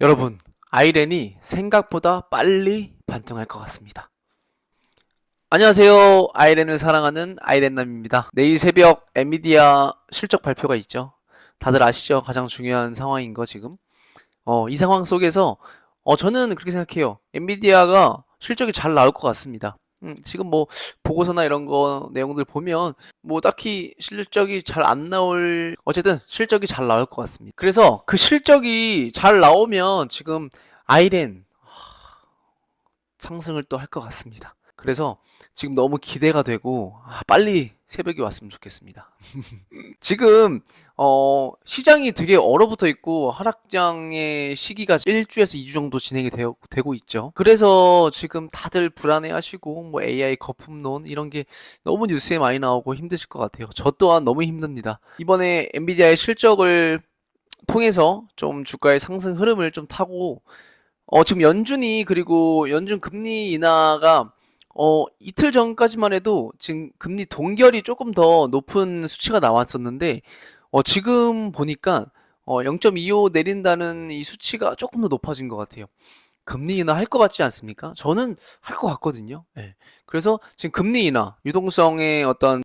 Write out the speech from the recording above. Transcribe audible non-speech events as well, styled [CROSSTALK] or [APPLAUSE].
여러분, 아이렌이 생각보다 빨리 반등할 것 같습니다. 안녕하세요. 아이렌을 사랑하는 아이렌남입니다. 내일 새벽 엔비디아 실적 발표가 있죠. 다들 아시죠? 가장 중요한 상황인 거 지금. 어, 이 상황 속에서 어, 저는 그렇게 생각해요. 엔비디아가 실적이 잘 나올 것 같습니다. 음, 지금 뭐 보고서나 이런 거 내용들 보면 뭐 딱히 실적이 잘 안 나올 어쨌든 실적이 잘 나올 것 같습니다. 그래서 그 실적이 잘 나오면 지금 아이렌 하, 상승을 또 할 것 같습니다. 그래서 지금 너무 기대가 되고 아, 빨리 새벽이 왔으면 좋겠습니다. [LAUGHS] 지금 어, 시장이 되게 얼어붙어 있고 하락장의 시기가 1주에서 2주 정도 진행이 되어, 되고 있죠. 그래서 지금 다들 불안해 하시고 뭐 AI 거품론 이런 게 너무 뉴스에 많이 나오고 힘드실 것 같아요. 저 또한 너무 힘듭니다. 이번에 엔비디아의 실적을 통해서 좀 주가의 상승 흐름을 좀 타고 어, 지금 연준이 그리고 연준 금리 인하가 어, 이틀 전까지만 해도 지금 금리 동결이 조금 더 높은 수치가 나왔었는데 어, 지금 보니까 어, 0.25 내린다는 이 수치가 조금 더 높아진 것 같아요. 금리 인하 할 것 같지 않습니까? 저는 할 것 같거든요. 예. 그래서 지금 금리 인하, 유동성의 어떤